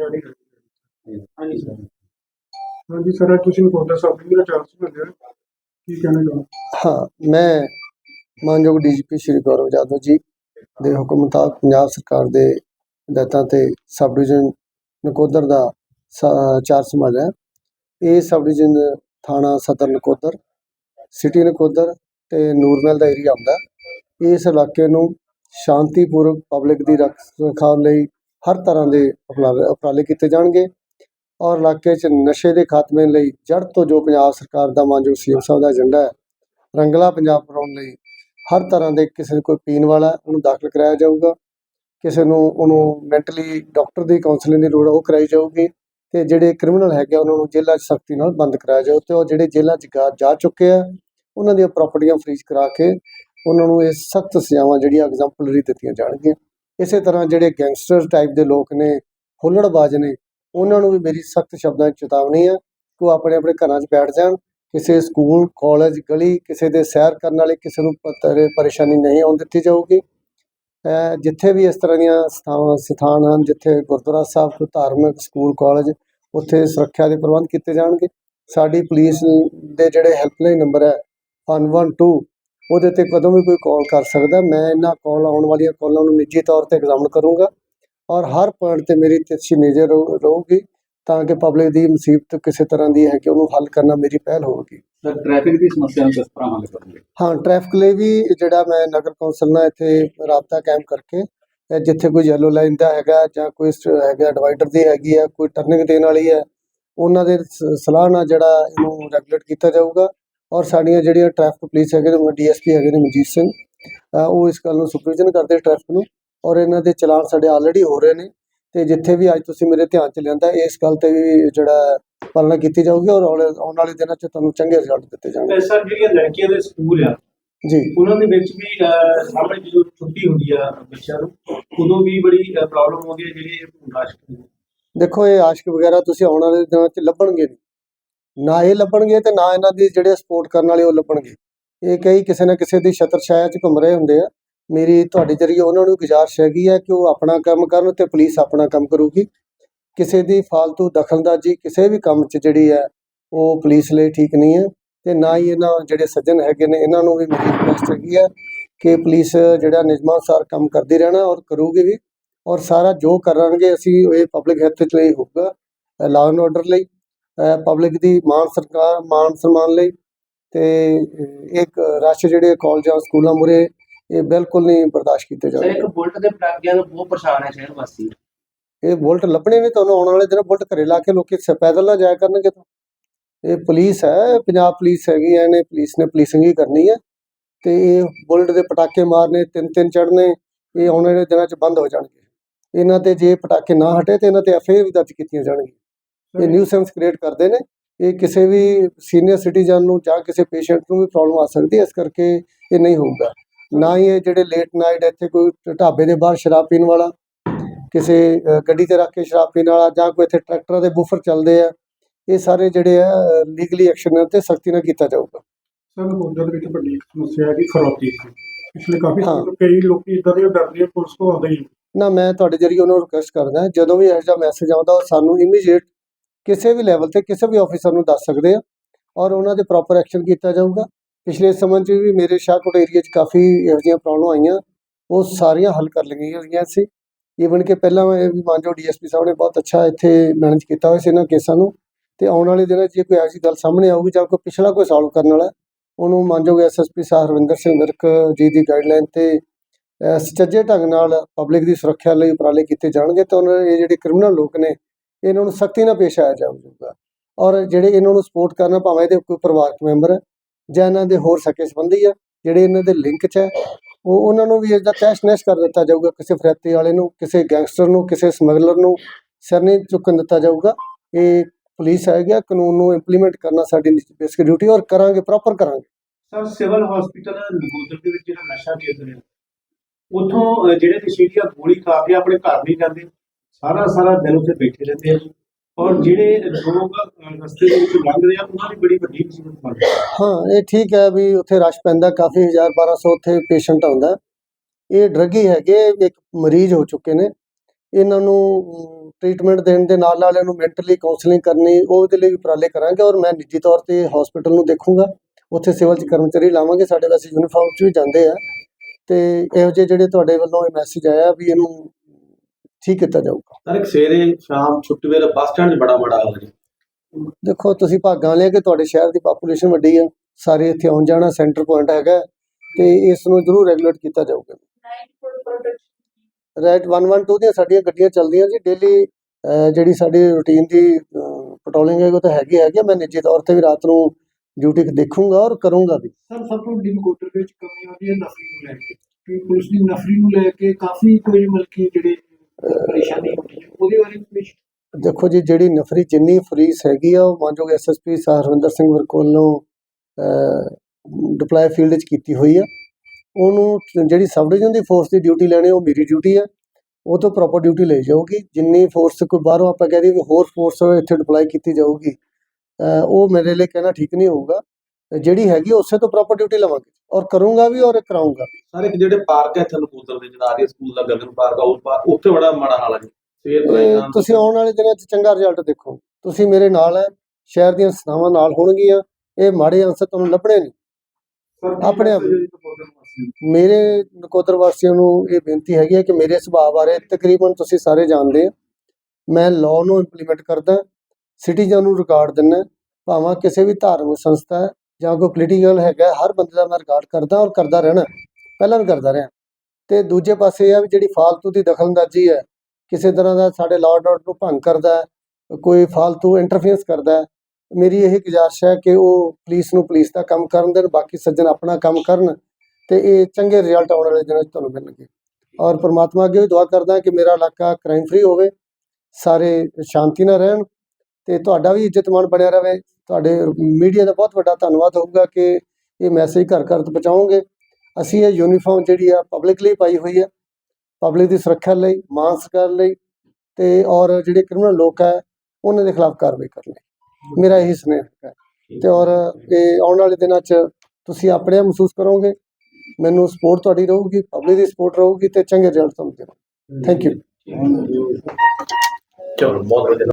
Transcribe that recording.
Ready ਹਾਂਜੀ sir. ਹਾਂਜੀ sir ਅੱਜ ਤੁਸੀਂ ਨਕੋਦਰ ਸਬ ਡਿਵੀਜ਼ਨ ਚਾਰਜ ਮਿਲਿਆ ਕੀ ਕਹਿਣਾ ਚਾਹੁੰਦੇ ਹਾਂ ਮੈਂ ਮਾਨਯੋਗ ਡੀਜੀਪੀ ਸ਼੍ਰੀ ਗੌਰਵ ਜਾਦਵ ਜੀ ਦੇ ਹੁਕਮ ਮੁਤਾਬਕ ਪੰਜਾਬ ਸਰਕਾਰ ਦੇ ਹਦਾਇਤਾਂ ਤੇ ਸਬ ਡਿਵੀਜ਼ਨ ਨਕੋਦਰ ਦਾ ਸ- ਚਾਰਜ ਸੰਭਾਲਿਆ ਇਹ ਸਬ ਡਿਵੀਜ਼ਨ ਥਾਣਾ ਸਦਰ ਨਕੋਦਰ ਸਿਟੀ ਨਕੋਦਰ ਤੇ ਨੂਰਮਹਿਲ ਦਾ ਏਰੀਆ ਆਉਂਦਾ। ਇਸ ਇਲਾਕੇ ਨੂੰ ਸ਼ਾਂਤੀਪੂਰਵਕ ਪਬਲਿਕ ਦੀ ਰੱਖ ਰਖਾਵ ਲਈ ਹਰ ਤਰ੍ਹਾਂ ਦੇ ਉਪਰਾਲੇ ਉਪਰਾਲੇ ਕੀਤੇ ਜਾਣਗੇ ਔਰ ਇਲਾਕੇ 'ਚ ਨਸ਼ੇ ਦੇ ਖਾਤਮੇ ਲਈ ਜੜ ਤੋਂ ਜੋ ਪੰਜਾਬ ਸਰਕਾਰ ਦਾ ਮਾਨਯੋਗ ਸੀਐਮ ਸਾਹਿਬ ਦਾ ਏਜੰਡਾ ਹੈ ਰੰਗਲਾ ਪੰਜਾਬ ਬਣਾਉਣ ਲਈ ਹਰ ਤਰ੍ਹਾਂ ਦੇ ਕਿਸੇ ਨੂੰ ਕੋਈ ਪੀਣ ਵਾਲਾ ਉਹਨੂੰ ਦਾਖਲ ਕਰਾਇਆ ਜਾਊਗਾ ਕਿਸੇ ਨੂੰ ਉਹਨੂੰ ਮੈਂਟਲੀ ਡਾਕਟਰ ਦੀ ਕਾਉਂਸਲਿੰਗ ਦੀ ਲੋੜ ਆ, ਉਹ ਕਰਾਈ ਜਾਊਗੀ ਤੇ ਜਿਹੜੇ ਕ੍ਰਿਮੀਨਲ ਹੈਗੇ ਆ, ਉਹਨਾਂ ਨੂੰ ਜੇਲ੍ਹਾਂ 'ਚ ਸਖਤੀ ਨਾਲ ਬੰਦ ਕਰਾਇਆ ਜਾਊ ਤੇ ਉਹ ਜਿਹੜੇ ਜੇਲ੍ਹਾਂ 'ਚ ਗਾ- ਜਾ ਚੁੱਕੇ ਆ ਉਹਨਾਂ ਦੀਆਂ ਪ੍ਰਾਪਰਟੀਆਂ ਫਰੀਜ਼ ਕਰਾ ਕੇ ਉਹਨਾਂ ਨੂੰ ਇਹ ਸਖਤ ਸਜ਼ਾਵਾਂ ਜਿਹੜੀਆਂ ਐਗਜ਼ਾਮਪਲਰੀ ਦਿੱਤੀਆਂ ਜਾਣਗੀਆਂ। ਇਸੇ ਤਰ੍ਹਾਂ ਜਿਹੜੇ ਗੈਂਗਸਟਰ ਟਾਈਪ ਦੇ ਲੋਕ ਨੇ, ਹੁੱਲੜਬਾਜ਼ ਨੇ, ਉਹਨਾਂ ਨੂੰ ਵੀ ਮੇਰੀ ਸਖਤ ਸ਼ਬਦਾਂ 'ਚ ਚੇਤਾਵਨੀ ਹੈ ਕਿ ਉਹ ਆਪਣੇ ਆਪਣੇ ਘਰਾਂ 'ਚ ਬੈਠ ਜਾਣ, ਕਿਸੇ ਸਕੂਲ ਕਾਲਜ ਗਲੀ, ਕਿਸੇ ਦੇ ਸੈਰ ਕਰਨ ਵਾਲੇ ਕਿਸੇ ਨੂੰ ਪਤਰੇ ਪਰੇਸ਼ਾਨੀ ਨਹੀਂ ਆਉਣ ਦਿੱਤੀ ਜਾਊਗੀ। ਜਿੱਥੇ ਵੀ ਇਸ ਤਰ੍ਹਾਂ ਦੀਆਂ ਸਥਾਵਾਂ, ਸਥਾਨ ਹਨ, ਜਿੱਥੇ ਗੁਰਦੁਆਰਾ ਸਾਹਿਬ ਕੋਈ ਧਾਰਮਿਕ ਸਕੂਲ ਕਾਲਜ ਉੱਥੇ ਸੁਰੱਖਿਆ ਦੇ ਪ੍ਰਬੰਧ ਕੀਤੇ ਜਾਣਗੇ। ਸਾਡੀ ਪੁਲਿਸ ਦੇ ਜਿਹੜੇ ਹੈਲਪਲਾਈਨ ਨੰਬਰ ਹੈ 112 ਉਹਦੇ ਤੇ ਕਦੋਂ ਵੀ ਕੋਈ ਕਾਲ ਕਰ ਸਕਦਾ। ਮੈਂ ਇਹਨਾਂ ਕਾਲ ਆਉਣ ਵਾਲੀਆਂ ਕਾਲਾਂ ਨੂੰ ਨਿੱਜੀ ਤੌਰ ਤੇ ਐਗਜ਼ਾਮਨ ਕਰੂੰਗਾ ਔਰ ਹਰ ਪੁਆਇੰਟ ਤੇ ਮੇਰੀ ਤਿਰਛੀ ਨਜ਼ਰ ਰਹੂ- ਰਹੂਗੀ ਤਾਂ ਕਿ ਪਬਲਿਕ ਦੀ ਮੁਸੀਬਤ ਕਿਸੇ ਤਰ੍ਹਾਂ ਦੀ ਹੈ ਕਿ ਉਹਨੂੰ ਹੱਲ ਕਰਨਾ ਮੇਰੀ ਪਹਿਲ ਹੋਵੇਗੀ ਸਰ ਟ੍ਰੈਫਿਕ ਦੀ ਸਮੱਸਿਆ ਨੂੰ ਕਿਸ ਤਰ੍ਹਾਂ ਹੱਲ ਕਰੋਗੇ? ਹਾਂ ਟ੍ਰੈਫਿਕ ਲਈ ਵੀ ਜਿਹੜਾ ਮੈਂ ਨਗਰ ਕੌਂਸਲ ਨਾਲ ਇੱਥੇ ਰਾਬਤਾ ਕਾਇਮ ਕਰਕੇ ਜਿੱਥੇ ਕੋਈ ਯੈਲੋ ਲਾਈਨ ਦਾ ਹੈਗਾ ਜਾਂ ਕੋਈ ਹੈਗਾ ਡਿਵਾਈਡਰ ਦੀ ਹੈਗੀ ਆ ਕੋਈ ਟਰਨਿੰਗ ਦੇਣ ਵਾਲੀ ਹੈ ਉਹਨਾਂ ਦੇ ਸਲਾਹ ਨਾਲ ਜਿਹੜਾ ਇਹਨੂੰ ਰੈਗੂਲੇਟ ਕੀਤਾ ਜਾਊਗਾ। ਔਰ ਸਾਡੀਆਂ ਜਿਹੜੀਆਂ ਟ੍ਰੈਫਿਕ ਪੁਲਿਸ ਹੈਗੇ ਨੇ ਡੀਐਸਪੀ ਹੈਗੇ ਨੇ ਮਨਜੀਤ ਸਿੰਘ ਉਹ ਇਸ ਗੱਲ ਨੂੰ ਸੁਪਰਵਿਜ਼ਨ ਕਰਦੇ ਟ੍ਰੈਫਿਕ ਨੂੰ ਔਰ ਇਹਨਾਂ ਦੇ ਚਲਾਨ ਸਾਡੇ ਆਲਰੇਡੀ ਹੋ ਰਹੇ ਨੇ ਤੇ ਜਿੱਥੇ ਵੀ ਅੱਜ ਤੁਸੀਂ ਮੇਰੇ ਧਿਆਨ ਚ ਲਿਆਂਦਾ ਇਸ ਗੱਲ ਤੇ ਵੀ ਜਿਹੜਾ ਪਾਲਣਾ ਕੀਤੀ ਜਾਊਗੀ ਔਰ ਆਉਣ ਵਾਲੇ ਦਿਨਾਂ ਚ ਤੁਹਾਨੂੰ ਚੰਗੇ ਰਿਜ਼ਲਟ ਦਿੱਤੇ ਜਾਣਗੇ। ਸਰ ਜਿਹੜੀਆਂ ਲੜਕੀਆਂ ਦੇ ਸਕੂਲ ਆ ਜੀ। ਉਹਨਾਂ ਦੇ ਵਿੱਚ ਵੀ ਸਾਹਮਣੇ ਜਦੋਂ ਛੁੱਟੀ ਹੁੰਦੀ ਆ ਬੱਚਿਆਂ ਨੂੰ ਉਦੋਂ ਵੀ ਬੜੀ ਪ੍ਰੋਬਲਮ ਆਉਂਦੀ ਹੈ ਜਿਹੜੀ ਰਾਸ਼ਟ ਦੇਖੋ ਇਹ ਆਸ਼ਕ ਵਗੈਰਾ ਤੁਸੀਂ ਆਉਣ ਵਾਲੇ ਦਿਨਾਂ 'ਚ ਲੱਭਣਗੇ ਨਹੀਂ ਨਾ ਇਹ ਲੱਭਣਗੇ ਤੇ ਨਾ ਇਹਨਾਂ ਦੀ ਜਿਹੜੇ ਸਪੋਰਟ ਕਰਨ ਵਾਲੇ ਉਹ ਲੱਭਣਗੇ। ਇਹ ਕਈ ਕਿਸੇ ਨਾ ਕਿਸੇ ਦੀ ਛਤਰ ਛਾਇਆ 'ਚ ਘੁੰਮ ਰਹੇ ਹੁੰਦੇ ਆ। ਮੇਰੀ ਤੁਹਾਡੇ ਜਰੀਏ ਉਹਨਾਂ ਨੂੰ ਗੁਜ਼ਾਰਿਸ਼ ਹੈਗੀ ਹੈ ਕਿ ਉਹ ਆਪਣਾ ਕੰਮ ਕਰਨ ਤੇ ਪੁਲਿਸ ਆਪਣਾ ਕੰਮ ਕਰੂਗੀ। ਕਿਸੇ ਦੀ ਫालतू ਦਖਲਅੰਦਾਜ਼ੀ, ਕਿਸੇ ਵੀ ਕੰਮ 'ਚ ਜਿਹੜੀ ਹੈ ਉਹ ਪੁਲਿਸ ਲਈ ਠੀਕ ਨਹੀਂ ਹੈ ਤੇ ਨਾ ਹੀ ਇਹਨਾਂ ਜਿਹੜੇ ਸੱਜਣ ਹੈਗੇ ਨੇ, ਇਹਨਾਂ ਨੂੰ ਵੀ ਮੇਰੀ ਰਿਕੁਐਸਟ ਹੈਗੀ ਹੈ ਕਿ ਪੁਲਿਸ ਜਿਹੜਾ ਨਿਯਮਾਂ ਅਨੁਸਾਰ ਕੰਮ ਕਰਦੀ ਰਹਿਣਾ ਔਰ ਕਰੂਗੀ ਵੀ। ਔਰ ਸਾਰਾ ਜੋ ਕਰਾਂਗੇ, ਅਸੀਂ ਇਹ ਪਬਲਿਕ ਹੈਲਥ ਚ ਲਈ ਹੋਊਗਾ ਲਾਅ ਐਂਡ ਆਰਡਰ ਲਈ। ਪਬਲਿਕ ਦੀ ਮਾਨ ਸਰਕਾਰ ਮਾਨ ਸਨਮਾਨ ਲਈ ਤੇ ਇੱਕ ਰਸ਼ ਜਿਹੜੇ ਕਾਲਜਾਂ ਸਕੂਲਾਂ ਮੁਰੇ ਇਹ ਬਿਲਕੁਲ ਨਹੀਂ ਬਰਦਾਸ਼ਤ ਕੀਤੇ ਜਾਣਗੇ ਇੱਕ ਬੁਲਟ ਦੇ ਪਟਾਕਿਆਂ ਤੋਂ ਬਹੁਤ ਪਰੇਸ਼ਾਨ ਹੈ ਸ਼ਹਿਰ ਵਾਸੀ ਇਹ ਬੁਲਟ ਲੱਭਣੇ ਵੀ ਤੁਹਾਨੂੰ ਆਉਣ ਵਾਲੇ ਦਿਨ ਬੁਲਟ ਘਰੇ ਲਾ ਕੇ ਲੋਕੀ ਪੈਦਲ ਨਾ ਜਾਇਆ ਕਰਨਗੇ ਤਾਂ। ਇਹ ਪੁਲਿਸ ਹੈ ਪੰਜਾਬ ਪੁਲਿਸ ਹੈਗੀ ਹੈ ਇਹਨੇ ਪੁਲਿਸ ਨੇ ਪੁਲਿਸਿੰਗ ਹੀ ਕਰਨੀ ਹੈ ਤੇ ਇਹ ਬੁਲਟ ਦੇ ਪਟਾਕੇ ਮਾਰਨੇ ਤਿੰਨ ਤਿੰਨ ਚੜਨੇ ਇਹ ਆਉਣ ਵਾਲੇ ਦਿਨਾਂ 'ਚ ਬੰਦ ਹੋ ਜਾਣਗੇ। ਇਹਨਾਂ ਤੇ ਜੇ ਪਟਾਕੇ ਨਾ ਹਟੇ ਤੇ ਇਹਨਾਂ ਤੇ ਐਫਆਈਆਰ ਵੀ ਦਰਜ ਕੀਤੀਆਂ ਜਾਣਗੀਆਂ। ਇਹ ਨਿਊਸੈਂਸ ਕ੍ਰੀਏਟ ਕਰਦੇ ਨੇ। ਇਹ ਕਿਸੇ ਵੀ ਸੀਨੀਅਰ ਸਿਟੀਜ਼ਨ ਨੂੰ ਜਾਂ ਕਿਸੇ ਪੇਸ਼ੈਂਟ ਨੂੰ ਵੀ ਪ੍ਰੋਬਲਮ ਆ ਸਕਦੀ ਹੈ ਇਸ ਕਰਕੇ ਇਹ ਨਹੀਂ ਹੋਊਗਾ ਨਾ ਹੀ ਇਹ ਜਿਹੜੇ ਲੇਟ ਨਾਈਟ ਇੱਥੇ ਕੋਈ ਢਾਬੇ ਦੇ ਬਾਹਰ ਸ਼ਰਾਬ ਪੀਣ ਵਾਲਾ ਕਿਸੇ ਗੱਡੀ ਤੇ ਰੱਖ ਕੇ ਸ਼ਰਾਬ ਪੀਣ ਵਾਲਾ ਜਾਂ ਕੋਈ ਇੱਥੇ ਟਰੈਕਟਰਾਂ ਦੇ ਬੂਫਰ ਚੱਲਦੇ ਆ ਇਹ ਸਾਰੇ ਜਿਹੜੇ ਆ ਲੀਗਲੀ ਐਕਸ਼ਨ ਤੇ ਸਖਤੀ ਨਾਲ ਕੀਤਾ ਜਾਊਗਾ। ਸਰ ਨਕੋਦਰ ਦੇ ਵਿੱਚ ਵੱਡੀ ਇੱਕ ਸਮੱਸਿਆ ਹੈ ਕਿ ਖਰੋਤੀ ਪਿਛਲੇ ਕਾਫੀ ਹਾਂ। ਸਮੇਂ ਤੋਂ ਕਈ ਲੋਕੀ ਇਦਾਂ ਦੀਆਂ ਡਰਦੇ ਆ ਪੁਲਿਸ ਕੋਲ ਆਉਂਦੇ ਹੀ ਨਾ ਮੈਂ ਤੁਹਾਡੇ ਜਰੀਏ ਉਹਨਾਂ ਨੂੰ ਰਿਕੁਐਸਟ ਕਰਦਾ ਜਦੋਂ ਵੀ ਇਹੋ ਜਿਹਾ ਮੈਸੇਜ ਆਉਂਦਾ ਸਾਨੂੰ ਇਮੀਡੀਏਟ ਕਿਸੇ ਵੀ ਲੈਵਲ ਤੇ ਕਿਸੇ ਵੀ ਆਫੀਸਰ ਨੂੰ ਦੱਸ ਸਕਦੇ ਆ ਔਰ ਉਹਨਾਂ ਦੇ ਪ੍ਰੋਪਰ ਐਕਸ਼ਨ ਕੀਤਾ ਜਾਊਗਾ। ਪਿਛਲੇ ਸਮੇਂ 'ਚ ਵੀ ਮੇਰੇ ਸ਼ਾਹਕੋਟ ਏਰੀਆ 'ਚ ਕਾਫੀ ਇਹੋ ਜਿਹੀਆਂ ਪ੍ਰੋਬਲਮ ਆਈਆਂ। ਉਹ ਸਾਰੀਆਂ ਹੱਲ ਕਰ ਲਈਆਂ ਗਈਆਂ ਸੀ। ਈਵਨ ਕਿ ਪਹਿਲਾਂ ਇਹ ਵੀ ਮਾਨਜੋ ਡੀਐਸਪੀ ਸਾਹਿਬ ਨੇ ਬਹੁਤ ਅੱਛਾ ਇੱਥੇ ਮੈਨੇਜ ਕੀਤਾ ਹੋਇਆ ਸੀ ਇਹਨਾਂ ਕੇਸਾਂ ਨੂੰ। ਤੇ ਆਉਣ ਵਾਲੇ ਦਿਨਾਂ 'ਚ ਜੇ ਕੋਈ ਐਸੀ ਗੱਲ ਸਾਹਮਣੇ ਆਊਗੀ ਜਾਂ ਕੋਈ ਪਿਛਲਾ ਕੋਈ ਸੋਲਵ ਕਰਨ ਵਾਲਾ ਹੈ, ਉਹਨੂੰ ਮਾਨਯੋਗ ਐਸਐਸਪੀ ਸਾਹਿਬ ਹਰਵਿੰਦਰ ਸਿੰਘ ਵਿਰਕ ਜੀ ਦੀ ਗਾਈਡਲਾਈਨ ਤੇ ਅਹ ਸੁਚੱਜੇ ਢੰਗ ਨਾਲ ਪਬਲਿਕ ਦੀ ਸੁਰੱਖਿਆ ਲਈ ਉਪਰਾਲੇ ਕੀਤੇ ਜਾਣਗੇ ਤਾਂ ਉਹਨਾਂ ਇਹ ਜਿਹੜੇ ਕ੍ਰਿਮੀਨਲ ਲੋਕ ਨੇ ਇਹਨਾਂ ਨੂੰ ਸਖਤੀ ਨਾਲ ਪੇਸ਼ ਆਇਆ ਜਾਊਗਾ। ਔਰ ਜਿਹੜੇ ਇਹਨਾਂ ਨੂੰ ਸਪੋਰਟ ਕਰਨਾ ਭਾਵੇਂ ਇਹਦੇ ਕੋਈ ਪਰਿਵਾਰਕ ਮੈਂਬਰ ਹੈ, ਜਾਂ ਇਹਨਾਂ ਦੇ ਹੋਰ ਸਕੇ ਸੰਬੰਧੀ ਆ ਜਿਹੜੇ ਇਹਨਾਂ ਦੇ ਲਿੰਕ 'ਚ ਹੈ, ਉਹ ਉਹਨਾਂ ਨੂੰ ਵੀ ਇਸ ਦਾ ਤਹਿਸ਼ ਨਹਿਸ਼ ਕਰ ਦਿੱਤਾ ਜਾਊਗਾ। ਕਿਸੇ ਫਰੈਤੀ ਵਾਲੇ ਨੂੰ, ਕਿਸੇ ਗੈਂਗਸਟਰ ਨੂੰ, ਕਿਸੇ ਸਮਗਲਰ ਨੂੰ ਸਿਰ ਨਹੀਂ ਚੁੱਕਣ ਦਿੱਤਾ ਜਾਊਗਾ। ਇਹ ਪੁਲਿਸ ਹੈਗੀ ਆ ਕਾਨੂੰਨ ਨੂੰ ਇੰਪਲੀਮੈਂਟ ਕਰਨਾ ਸਾਡੀ ਬੇਸਿਕ ਡਿਊਟੀ ਔਰ ਕਰਾਂਗੇ ਪ੍ਰੋਪਰ ਕਰਾਂਗੇ। ਸਰ ਸਿਵਲ ਹਸਪੀਟਲ ਨਕੋਦਰ ਦੇ ਵਿੱਚ ਜਿਹੜਾ ਨਸ਼ਾ ਕੇਂਦਰ ਹੈ ਉਥੋਂ ਜਿਹੜੇ ਨਸ਼ੀਲੀਆਂ ਗੋਲੀ ਖਾ ਕੇ ਆਪਣੇ ਘਰ ਨਹੀਂ ਜਾਂਦੇ ਸਾਰਾ ਸਾਰਾ ਦਿਨ ਉੱਥੇ ਬੈਠੇ ਰਹਿੰਦੇ ਆ ਜੀ। ਔਰ ਜਿਹੜੇ ਲੋਕ ਰਸਤੇ ਦੇ ਵਿੱਚ ਲੰਘਦੇ ਆ, ਉਹਨਾਂ ਦੀ ਬੜੀ ਵੱਡੀ ਮੁਸੀਬਤ ਬਣਦੀ ਹੈ। ਹਾਂ, ਇਹ ਠੀਕ ਹੈ ਵੀ ਉੱਥੇ ਰਸ਼ ਪੈਂਦਾ, ਕਾਫੀ 1000 1200 ਉੱਥੇ ਪੇਸ਼ੈਂਟ ਆਉਂਦਾ ਇਹ ਡਰੱਗੀ ਹੈਗੇ, ਇੱਕ ਮਰੀਜ਼ ਹੋ ਚੁੱਕੇ ਨੇ। ਇਹਨਾਂ ਨੂੰ ਟ੍ਰੀਟਮੈਂਟ ਦੇਣ ਦੇ ਨਾਲ ਨਾਲ ਇਹਨੂੰ ਮੈਂਟਲੀ ਕਾਉਂਸਲਿੰਗ ਕਰਨੀ, ਉਹਦੇ ਲਈ ਵੀ ਉਪਰਾਲੇ ਕਰਾਂਗੇ ਔਰ ਮੈਂ ਨਿੱਜੀ ਤੌਰ ਤੇ ਹਸਪੀਟਲ ਨੂੰ ਦੇਖੂੰਗਾ। ਉੱਥੇ ਸਿਵਲ ਚ ਕਰਮਚਾਰੀ ਲਾਵਾਂਗੇ, ਸਾਡੇ ਵੈਸੇ ਯੂਨੀਫਾਰਮ ਚ ਵੀ ਜਾਂਦੇ ਆ। ਤੇ ਇਹੋ ਜਿਹੇ ਜਿਹੜੇ ਤੁਹਾਡੇ ਵੱਲੋਂ ਇਹ ਮੈਸੇਜ ਆਇਆ ਵੀ ਇਹਨੂੰ ਠੀਕ ਕੀਤਾ ਜਾਊਗਾ। ਸਰ ਇੱਕ ਸਵੇਰੇ ਸ਼ਾਮ ਛੁੱਟੀ ਵੇਲੇ ਬੱਸ ਸਟੈਂਡ 'ਚ ਬੜਾ ਮਾੜਾ ਹਾਲ ਹੈ ਦੇਖੋ ਤੁਸੀਂ ਭਾਗਾਂ ਵਾਲੇ ਕਿ ਤੁਹਾਡੇ ਸ਼ਹਿਰ ਦੀ ਪਾਪੂਲੇਸ਼ਨ ਵੱਡੀ ਆ ਸਾਰੇ ਇੱਥੇ ਆਉਣ ਜਾਣਾ ਸੈਂਟਰ ਪੁਆਇੰਟ ਹੈਗਾ ਤੇ ਇਸ ਨੂੰ ਜ਼ਰੂਰ ਰੈਗੂਲੇਟ ਕੀਤਾ ਜਾਊਗਾ। ਰਾਈਟ 112 ਦੀਆਂ ਸਾਡੀਆਂ ਗੱਡੀਆਂ ਚੱਲਦੀਆਂ ਜੀ ਡੇਲੀ ਜਿਹੜੀ ਸਾਡੀ ਰੂਟੀਨ ਦੀ ਪੈਟਰੋਲਿੰਗ ਹੈ ਉਹ ਤਾਂ ਹੈਗੀ ਹੈਗੀ। ਮੈਂ ਨਿੱਜੀ ਤੌਰ ਤੇ ਵੀ ਰਾਤ ਨੂੰ ਡਿਊਟੀ ਦੇਖੂੰਗਾ ਔਰ ਕਰੂੰਗਾ ਵੀ। ਸਰ ਸਭ ਤੋਂ ਵੱਡੀ ਨਕੋਦਰ ਵਿੱਚ ਕਮੀ ਆਉਂਦੀ ਹੈ ਨਫਰੀ ਨੂੰ ਲੈ ਕੇ। ਕਿ ਪੁਲਿਸ ਦੀ ਨਫਰੀ ਨੂੰ ਲੈ ਕੇ ਕਾਫੀ ਕੋਈ ਮਲਕੀ ਜਿਹੜੇ ਪਰੇਸ਼ਾਨੀ ਹੁੰਦੀ ਉਹਦੇ ਬਾਰੇ ਕੁਝ ਦੇਖੋ ਜੀ, ਜਿਹੜੀ ਨਫਰੀ, ਜਿੰਨੀ ਫਰੀਸ ਹੈਗੀ ਆ, ਉਹ ਮਾਨਯੋਗ ਐਸਐਸਪੀ ਹਰਵਿੰਦਰ ਸਿੰਘ ਵਰਕੋਲ ਨੂੰ ਡਿਪਲਾਈ ਫੀਲਡ 'ਚ ਕੀਤੀ ਹੋਈ ਆ। ਉਹਨੂੰ ਜਿਹੜੀ ਸਬ ਡਿਵੀਜ਼ਨ ਦੀ ਫੋਰਸ ਦੀ ਡਿਊਟੀ ਲੈਣੀ, ਉਹ ਮੇਰੀ ਡਿਊਟੀ ਆ। ਉਹ ਤੋਂ ਪ੍ਰੋਪਰ ਡਿਊਟੀ ਲਈ ਜਾਊਗੀ। ਜਿੰਨੀ ਫੋਰਸ ਕੋਈ ਬਾਹਰੋਂ ਆਪਾਂ ਕਹਿ ਦਈਏ ਵੀ ਹੋਰ ਫੋਰਸ ਇੱਥੇ ਡਿਪਲਾਈ ਕੀਤੀ ਜਾਊਗੀ ਉਹ ਮੇਰੇ ਲਈ ਕਹਿਣਾ ਠੀਕ ਨਹੀਂ ਹੋਊਗਾ। ਜਿਹੜੀ ਹੈਗੀ ਉਸੇ ਤੋਂ ਪ੍ਰੋਪਰ ਡਿਊਟੀ ਲਵਾਂਗੇ ਔਰ ਕਰੂੰਗਾ ਵੀ ਔਰ ਕਰਾਉਂਗਾ ਵੀ। ਸਰ ਇੱਕ ਜਿਹੜੇ ਪਾਰਕ ਹੈ ਇੱਥੇ ਨਕੋਦਰ ਦੇ ਜਨਾਰੀ ਸਕੂਲ ਦਾ ਗਗਨ ਪਾਰਕ ਆ ਉਹ ਪਾਰਕ ਉੱਥੇ ਬੜਾ ਮਾੜਾ ਹਾਲ ਹੈ ਜੀ। ਇਹ ਤੁਸੀਂ ਆਉਣ ਵਾਲੇ ਦਿਨਾਂ 'ਚ ਚੰਗਾ ਰਿਜ਼ਲਟ ਦੇਖੋ। ਤੁਸੀਂ ਮੇਰੇ ਨਾਲ ਹੈ ਸ਼ਹਿਰ ਦੀਆਂ ਸੰਸਥਾਵਾਂ ਨਾਲ ਹੋਣਗੀਆਂ। ਇਹ ਮਾੜੇ ਅੰਸਰ ਤੁਹਾਨੂੰ ਲੱਭਣੇ ਨਹੀਂ ਆਪਣੇ ਆਪ। ਮੇਰੇ ਨਕੋਦਰ ਵਾਸੀਆਂ ਨੂੰ ਇਹ ਬੇਨਤੀ ਹੈਗੀ ਹੈ ਕਿ ਮੇਰੇ ਸੁਭਾਅ ਬਾਰੇ ਤਕਰੀਬਨ ਤੁਸੀਂ ਸਾਰੇ ਜਾਣਦੇ ਆ। ਮੈਂ ਲਾਅ ਨੂੰ ਇੰਪਲੀਮੈਂਟ ਕਰਦਾ ਸਿਟੀਜ਼ਨ ਨੂੰ ਰਿਕਾਰਡ ਦਿੰਦਾ ਭਾਵੇਂ ਕਿਸੇ ਵੀ ਧਾਰਮਿਕ ਸੰਸਥਾ ਜਾਂ ਕੋਈ ਪੋਲੀਟੀਕਲ ਹੈਗਾ, ਹਰ ਬੰਦੇ ਦਾ ਮੈਂ ਰਿਕਾਰਡ ਕਰਦਾ ਔਰ ਕਰਦਾ ਰਹਿਣਾ, ਪਹਿਲਾਂ ਵੀ ਕਰਦਾ ਰਿਹਾ। ਤੇ ਦੂਜੇ ਪਾਸੇ ਇਹ ਆ ਵੀ ਜਿਹੜੀ ਫਾਲਤੂ ਦੀ ਦਖਲਅੰਦਾਜ਼ੀ ਹੈ, ਕਿਸੇ ਤਰ੍ਹਾਂ ਦਾ ਸਾਡੇ ਲਾਅ ਐਂਡ ਆਰਡਰ ਨੂੰ ਭੰਗ ਕਰਦਾ ਹੈ, ਕੋਈ ਫਾਲਤੂ ਇੰਟਰਫੇਰੈਂਸ ਕਰਦਾ ਹੈ, ਮੇਰੀ ਇਹ ਗੁਜ਼ਾਰਿਸ਼ ਹੈ ਕਿ ਉਹ ਪੁਲਿਸ ਨੂੰ ਪੁਲਿਸ ਦਾ ਕੰਮ ਕਰਨ ਦੇਣ, ਬਾਕੀ ਸੱਜਣ ਆਪਣਾ ਕੰਮ ਕਰਨ ਤੇ ਇਹ ਚੰਗੇ ਰਿਜ਼ਲਟ ਆਉਣ ਵਾਲੇ ਦਿਨਾਂ 'ਚ ਤੁਹਾਨੂੰ ਮਿਲਣਗੇ। ਔਰ ਪ੍ਰਮਾਤਮਾ ਅੱਗੇ ਵੀ ਦੁਆ ਕਰਦਾ ਕਿ ਮੇਰਾ ਇਲਾਕਾ ਕ੍ਰਾਈਮ ਫ੍ਰੀ ਹੋਵੇ, ਸਾਰੇ ਸ਼ਾਂਤੀ ਨਾਲ ਰਹਿਣ ਤੇ ਤੁਹਾਡਾ ਵੀ ਇੱਜ਼ਤਮਾਨ ਬਣਿਆ ਰਹੇ। ਤੁਹਾਡੇ ਮੀਡੀਆ ਦਾ ਬਹੁਤ ਵੱਡਾ ਧੰਨਵਾਦ ਹੋਊਗਾ ਕਿ ਇਹ ਮੈਸੇਜ ਘਰ ਘਰ ਤੱਕ ਪਹੁੰਚਾਓਗੇ। ਅਸੀਂ ਇਹ ਯੂਨੀਫਾਰਮ ਜਿਹੜੀ ਆ ਪਬਲਿਕ ਲਈ ਪਾਈ ਹੋਈ ਆ। ਪਬਲਿਕ ਦੀ ਸੁਰੱਖਿਆ ਲਈ ਮਾਨ ਸਤਿਕਾਰ ਲਈ ਤੇ ਔਰ ਜਿਹੜੇ ਕ੍ਰਿਮੀਨਲ ਲੋਕ ਹੈ ਉਹਨਾਂ ਦੇ ਖਿਲਾਫ ਕਾਰਵਾਈ ਕਰਨ ਲਈ। ਮੇਰਾ ਇਹੀ ਸੁਨੇਹਾ ਹੈ। ਤੇ ਔਰ ਇਹ ਆਉਣ ਵਾਲੇ ਦਿਨਾਂ 'ਚ ਤੁਸੀਂ ਆਪਣੇ ਆਪ ਮਹਿਸੂਸ ਕਰੋਗੇ। ਮੈਨੂੰ ਸਪੋਰਟ ਤੁਹਾਡੀ ਰਹੂਗੀ ਪਬਲਿਕ ਦੀ ਸਪੋਰਟ ਰਹੂਗੀ ਤੇ ਚੰਗੇ ਰਿਜ਼ਲਟ ਤੁਹਾਨੂੰ ਦੇਵਾਂਗੇ। ਥੈਂਕ ਯੂ ਚਲੋ, ਬਹੁਤ ਵਧੀਆ।